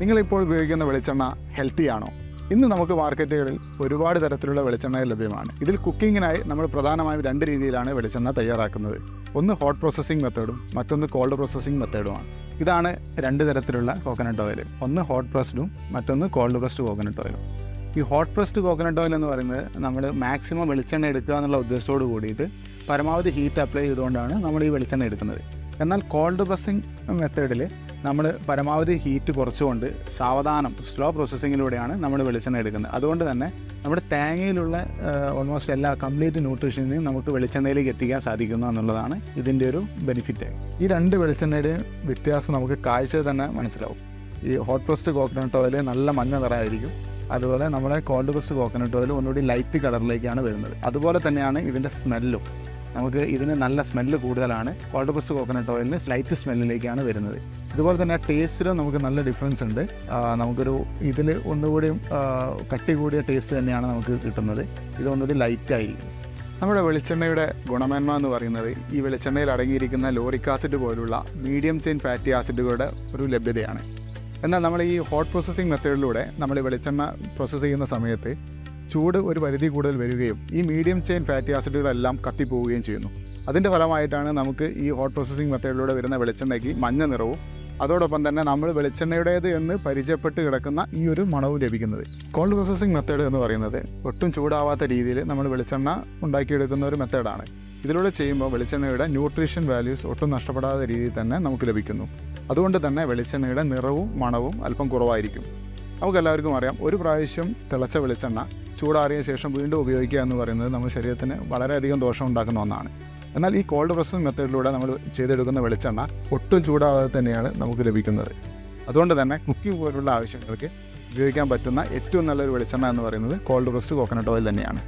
നിങ്ങളിപ്പോൾ ഉപയോഗിക്കുന്ന വെളിച്ചെണ്ണ ഹെൽത്തി ആണോ? ഇന്ന് നമുക്ക് മാർക്കറ്റുകളിൽ ഒരുപാട് തരത്തിലുള്ള വെളിച്ചെണ്ണ ലഭ്യമാണ്. ഇതിൽ കുക്കിങ്ങിനായി നമ്മൾ പ്രധാനമായും രണ്ട് രീതിയിലാണ് വെളിച്ചെണ്ണ തയ്യാറാക്കുന്നത്. ഒന്ന് ഹോട്ട് പ്രോസസ്സിംഗ് മെത്തേഡും മറ്റൊന്ന് കോൾഡ് പ്രോസസ്സിംഗ് മെത്തേഡുമാണ് ഇതാണ് രണ്ട് തരത്തിലുള്ള കോക്കനട്ട് ഓയിൽ ഒന്ന് ഹോട്ട് പ്രസ്ഡും മറ്റൊന്ന് കോൾഡ് പ്രസ്ഡ് കോക്കനട്ട് ഓയിലും ഈ ഹോട്ട് പ്രസ്ഡ് കോക്കനട്ട് ഓയിൽ എന്ന് പറയുന്നത് നമ്മൾ മാക്സിമം വെളിച്ചെണ്ണ എടുക്കുക എന്നുള്ള ഉദ്ദേശത്തോട് കൂടിയിട്ട് പരമാവധി ഹീറ്റ് അപ്ലൈ ചെയ്തുകൊണ്ടാണ് നമ്മൾ ഈ വെളിച്ചെണ്ണ എടുക്കുന്നത്. എന്നാൽ കോൾഡ് പ്രസ്സിംഗ് മെത്തേഡിൽ നമ്മൾ പരമാവധി ഹീറ്റ് കുറച്ചുകൊണ്ട് സാവധാനം സ്ലോ പ്രോസസ്സിങ്ങിലൂടെയാണ് നമ്മൾ വെളിച്ചെണ്ണ എടുക്കുന്നത്. അതുകൊണ്ട് തന്നെ നമ്മുടെ തേങ്ങയിലുള്ള ഓൾമോസ്റ്റ് എല്ലാ കംപ്ലീറ്റ് ന്യൂട്രീഷനെയും നമുക്ക് വെളിച്ചെണ്ണയിലേക്ക് എത്തിക്കാൻ സാധിക്കുന്നു എന്നുള്ളതാണ് ഇതിന്റെ ഒരു ബെനിഫിറ്റ് ഈ രണ്ട് വെളിച്ചെണ്ണയുടെയും വ്യത്യാസം നമുക്ക് കാഴ്ച തന്നെ മനസ്സിലാവും. ഈ ഹോട്ട് പ്രസ്ഡ് കോക്കനട്ട് ഓയിൽ നല്ല മഞ്ഞ നിറമായിരിക്കും. അതുപോലെ നമ്മുടെ കോൾഡ് പ്രസ്ഡ് കോക്കനട്ട് ഓയിൽ ഒന്നുകൂടി ലൈറ്റ് കളറിലേക്കാണ് വരുന്നത്. അതുപോലെ തന്നെയാണ് ഇതിന്റെ സ്മെല്ലും നമുക്ക് ഇതിന് നല്ല സ്മെല്ല് കൂടുതലാണ്. കോൾഡ് പ്രസ് കോക്കനട്ട് ഓയിലിന് സ്ലൈറ്റ് സ്മെല്ലിലേക്കാണ് വരുന്നത്. ഇതുപോലെ തന്നെ ടേസ്റ്റിലും നമുക്ക് നല്ല ഡിഫറൻസ് ഉണ്ട്. നമുക്കൊരു ഇതിൽ ഒന്നുകൂടിയും കട്ടി കൂടിയ ടേസ്റ്റ് തന്നെയാണ് നമുക്ക് കിട്ടുന്നത്. ഇത് ഒന്നുകൂടി ലൈറ്റ് ആയിരിക്കും നമ്മുടെ വെളിച്ചെണ്ണയുടെ ഗുണമേന്മ എന്ന് പറയുന്നത് ഈ വെളിച്ചെണ്ണയിൽ അടങ്ങിയിരിക്കുന്ന ലോറിക് ആസിഡ് പോലുള്ള മീഡിയം ചെയിൻ ഫാറ്റി ആസിഡുകളുടെ ഒരു ലഭ്യതയാണ്. എന്നാൽ നമ്മൾ ഈ ഹോട്ട് പ്രോസസ്സിംഗ് മെത്തേഡിലൂടെ നമ്മൾ ഈ വെളിച്ചെണ്ണ പ്രോസസ്സ് ചെയ്യുന്ന സമയത്ത് ചൂട് ഒരു പരിധി കൂടുതൽ വരികയും ഈ മീഡിയം ചെയിൻ ഫാറ്റി ആസിഡുകളെല്ലാം കത്തിപ്പോവുകയും ചെയ്യുന്നു. അതിന്റെ ഫലമായിട്ടാണ് നമുക്ക് ഈ ഹോട്ട് പ്രോസസ്സിംഗ് മെത്തേഡിലൂടെ വരുന്ന വെളിച്ചെണ്ണയ്ക്ക് മഞ്ഞ നിറവും അതോടൊപ്പം തന്നെ നമ്മൾ വെളിച്ചെണ്ണയുടേത് എന്ന് പരിചയപ്പെട്ട് കിടക്കുന്ന ഈ ഒരു മണവും ലഭിക്കുന്നത്. കോൾഡ് പ്രോസസ്സിംഗ് മെത്തേഡ് എന്ന് പറയുന്നത് ഒട്ടും ചൂടാവാത്ത രീതിയിൽ നമ്മൾ വെളിച്ചെണ്ണ ഉണ്ടാക്കിയെടുക്കുന്ന ഒരു മെത്തേഡാണ് ഇതിലൂടെ ചെയ്യുമ്പോൾ വെളിച്ചെണ്ണയുടെ ന്യൂട്രീഷൻ വാല്യൂസ് ഒട്ടും നഷ്ടപ്പെടാത്ത രീതിയിൽ തന്നെ നമുക്ക് ലഭിക്കുന്നു. അതുകൊണ്ട് തന്നെ വെളിച്ചെണ്ണയുടെ നിറവും മണവും അല്പം കുറവായിരിക്കും. നമുക്ക് എല്ലാവർക്കും അറിയാം. ഒരു പ്രാവശ്യം തിളച്ച വെളിച്ചെണ്ണ ചൂടാറിയ ശേഷം വീണ്ടും ഉപയോഗിക്കുക എന്ന് പറയുന്നത് നമ്മുടെ ശരീരത്തിന് വളരെയധികം ദോഷം ഉണ്ടാക്കുന്ന ഒന്നാണ്. എന്നാൽ ഈ കോൾഡ് പ്രസ്സിംഗ് മെത്തേഡിലൂടെ നമ്മൾ ചെയ്തെടുക്കുന്ന വെളിച്ചെണ്ണ ഒട്ടും ചൂടാവാതെ തന്നെയാണ് നമുക്ക് ലഭിക്കുന്നത്. അതുകൊണ്ട് തന്നെ കുക്കിംഗ് പോലുള്ള ആവശ്യങ്ങൾക്ക് ഉപയോഗിക്കാൻ പറ്റുന്ന ഏറ്റവും നല്ലൊരു വെളിച്ചെണ്ണ എന്ന് പറയുന്നത് കോൾഡ് പ്രസ്ഡ് കോക്കനട്ട് ഓയിൽ തന്നെയാണ്.